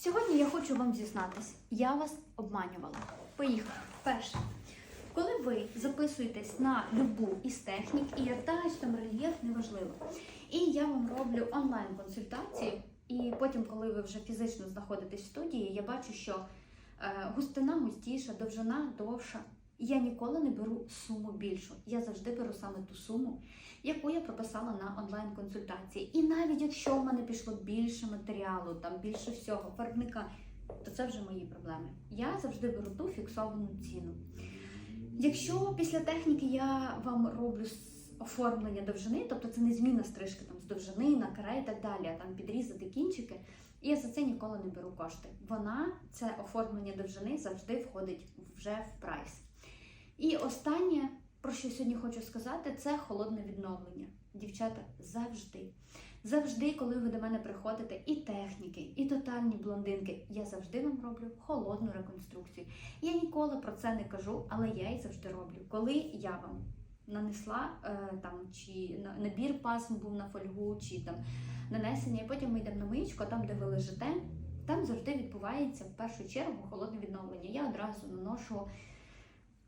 Сьогодні я хочу вам зізнатись, я вас обманювала. Поїхали. Перше. Коли ви записуєтесь на любу із технік, і ятач, там рельєф, неважливо. І я вам роблю онлайн-консультації, і потім, коли ви вже фізично знаходитесь в студії, я бачу, що е, густина густіша, довжина довша. Я ніколи не беру суму більшу. Я завжди беру саме ту суму, яку я прописала на онлайн-консультації. І навіть якщо в мене пішло більше матеріалу, там більше всього, фарбника, то це вже мої проблеми. Я завжди беру ту фіксовану ціну. Якщо після техніки я вам роблю оформлення довжини, тобто це не зміна стрижки там з довжини на каре і так далі, а там підрізати кінчики, я за це ніколи не беру кошти. Вона, це оформлення довжини, завжди входить вже в прайс. І останнє, про що сьогодні хочу сказати, це холодне відновлення. Дівчата, завжди. Завжди, коли ви до мене приходите, і техніки, і тотальні блондинки, я завжди вам роблю холодну реконструкцію. Я ніколи про це не кажу, але я і завжди роблю. Коли я вам нанесла е, там чи набір пасм був на фольгу, чи там нанесення, і потім ми йдемо на миючку, там, де ви лежите, там завжди відбувається в першу чергу холодне відновлення. Я одразу наношу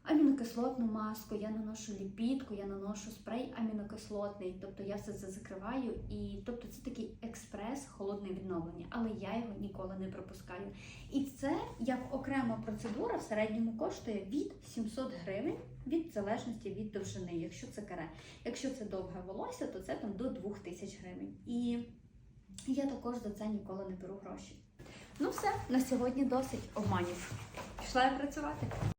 амінокислотну маску, я наношу ліпідку, я наношу спрей амінокислотний, тобто я все це закриваю, і тобто це такий експрес холодне відновлення, але я його ніколи не пропускаю. І це як окрема процедура в середньому коштує від 700 гривень від залежності від довжини, якщо це каре. Якщо це довге волосся, то це там до 2000 гривень. І я також за це ніколи не беру гроші. Ну все, на сьогодні досить обманів. Пішла я працювати.